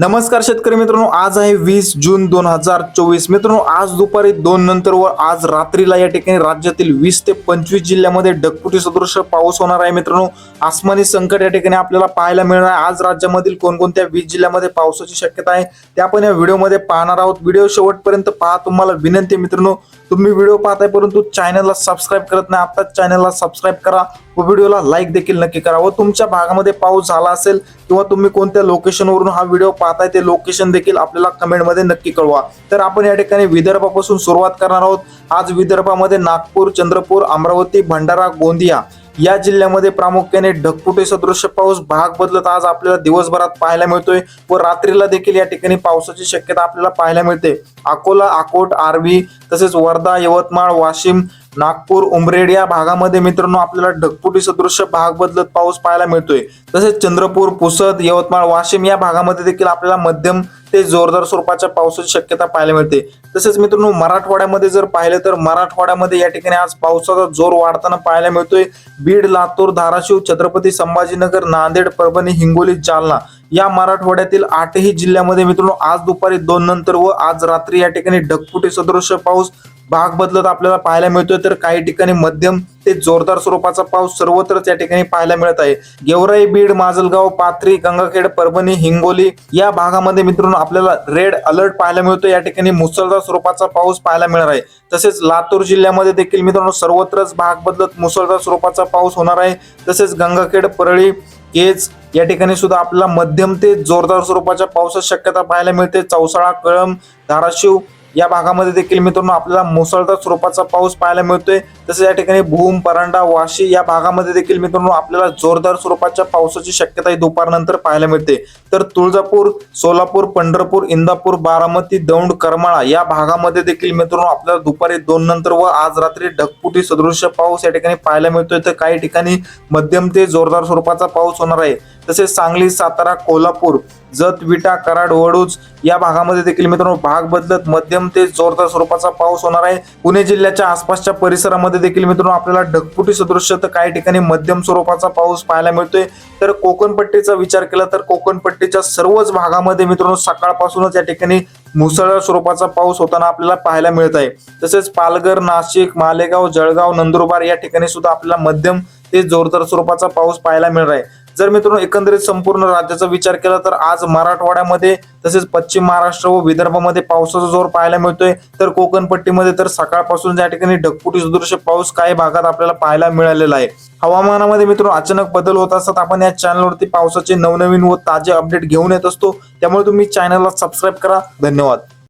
नमस्कार शेतकरी मित्रांनो आज आहे वीस जून दोन हजार चोवीस. मित्रांनो आज दुपारी दोन नंतर व आज रात्रीला या ठिकाणी राज्यातील वीस ते पंचवीस जिल्ह्यामध्ये ढगफुटी सदृश पाऊस होणार आहे मित्रांनो. आसमानी संकट या ठिकाणी आपल्याला पाहायला मिळणार आहे. आज राज्यामधील कोणकोणत्या वीस जिल्ह्यामध्ये पावसाची शक्यता आहे ते आपण या व्हिडिओमध्ये पाहणार आहोत. व्हिडिओ शेवटपर्यंत पहा. तुम्हाला विनंती मित्रांनो तुम्ही व्हिडिओ पाहताय परंतु चॅनलला सबस्क्राईब करत नाही आत्ताच चॅनलला सबस्क्राईब करा व व्हिडिओला लाईक देखील नक्की करा. व तुमच्या भागामध्ये पाऊस झाला असेल किंवा तुम्ही कोणत्या लोकेशनवरून हा व्हिडिओ पाहताय ते लोकेशन देखील आपल्याला कमेंटमध्ये नक्की कळवा. तर आपण या ठिकाणी विदर्भापासून सुरुवात करणार आहोत. आज विदर्भामध्ये नागपूर चंद्रपूर अमरावती भंडारा गोंदिया या जिल्ह्यामध्ये प्रामुख्याने ढगफुटी सदृश्य पाऊस भाग बदलत आज आपल्याला दिवसभरात पाहायला मिळतोय व रात्रीला देखील या ठिकाणी पावसाची शक्यता आपल्याला पाहायला मिळते. अकोला अकोट आर्वी तसेच वर्धा यवतमाळ वाशिम नागपूर उमरेड या भागामध्ये मित्रांनो आपल्याला ढगफुटी सदृश्य भाग बदलत पाऊस पाहायला मिळतोय. तसेच चंद्रपूर पुसद यवतमाळ वाशिम या भागामध्ये देखील आपल्याला मध्यम ते जोरदार स्वरूपाच्या पावसाची शक्यता पाहायला मिळते. तसेच मित्रांनो मराठवाड्यामध्ये जर पाहिलं तर मराठवाड्यामध्ये या ठिकाणी आज पावसाचा जोर वाढताना पाहायला मिळतोय. बीड लातूर धाराशिव छत्रपती संभाजीनगर नांदेड परभणी हिंगोली जालना या मराठवाड्यातील आठही जिल्ह्यामध्ये मित्रांनो आज दुपारी दोन नंतर व आज रात्री या ठिकाणी ढगफुटी सदृश्य पाऊस भाग बदलत आपल्याला पाहायला मिळतोय तर काही ठिकाणी मध्यम ते जोरदार स्वरूपाचा पाऊस सर्वत्रच या ठिकाणी पाहायला मिळत आहे. गेवराई बीड माजलगाव पाथरी गंगाखेड परभणी हिंगोली या भागामध्ये मित्रांनो आपल्याला रेड अलर्ट पाहायला मिळतो या ठिकाणी मुसळधार स्वरूपाचा पाऊस पाहायला मिळणार आहे. तसेच लातूर जिल्ह्यामध्ये देखील मित्रांनो सर्वत्रच भाग बदलत मुसळधार स्वरूपाचा पाऊस होणार आहे. तसेच गंगाखेड परळी केज या ठिकाणी सुद्धा आपल्याला मध्यम ते जोरदार स्वरूपाच्या पावसाची शक्यता पाहायला मिळते. चौसाळा कळम धाराशिव या भागामध्ये देखील मित्रांनो आपल्याला मुसळधार स्वरूपाचा पाऊस पाहायला मिळतोय. तसेच या ठिकाणी भूम परांडा वाशी या भागामध्ये देखील मित्रांनो आपल्याला जोरदार स्वरूपाच्या पावसाची शक्यता ही दुपारनंतर पाहायला मिळते. तर तुळजापूर सोलापूर पंढरपूर इंदापूर बारामती दौंड करमाळा या भागामध्ये देखील मित्रांनो आपल्याला दुपारी दोन नंतर व आज रात्री ढकपुटी सदृश्य पाऊस या ठिकाणी पाहायला मिळतोय. तर काही ठिकाणी मध्यम ते जोरदार स्वरूपाचा पाऊस होणार आहे. तसेच सांगली सातारा कोल्हापूर जत विटा कराड वडूज या भागामध्ये देखील मित्रांनो भाग बदलत मध्यम ते जोरदार स्वरूपाचा पाऊस होणार आहे. पुणे जिल्ह्याच्या आसपासच्या परिसरामध्ये देखील मित्रांनो आपल्याला ढगफुटी सदृश्य तर काही ठिकाणी मध्यम स्वरूपाचा पाऊस पाहायला मिळतोय. तर कोकण पट्टीचा विचार केला तर कोकण पट्टीच्या सर्वच भागामध्ये मित्रांनो सकाळपासूनच या ठिकाणी मुसळधार स्वरूपाचा पाऊस होताना आपल्याला पाहायला मिळत आहे. तसेच पालघर नाशिक मालेगाव जळगाव नंदुरबार या ठिकाणी सुद्धा आपल्याला मध्यम ते जोरदार स्वरूपाचा पाऊस पाहायला मिळणार आहे. जर मित्रांनो एकंदरीत संपूर्ण राज्याचा विचार केला तर आज मराठवाड्यामध्ये तसेच पश्चिम महाराष्ट्र व विदर्भामध्ये पावसाचा जोर पाहायला मिळतोय. तर कोकणपट्टीमध्ये तर सकाळपासून या ठिकाणी ढगपुटी सदृश्य पाऊस काही भागात आपल्याला पाहायला मिळालेला आहे. हवामानामध्ये मित्रांनो अचानक बदल होत असतात. आपण या चॅनलवरती पावसाचे नवनवीन व ताजे अपडेट घेऊन येत असतो. त्यामुळे तुम्ही चॅनलला सबस्क्राईब करा. धन्यवाद.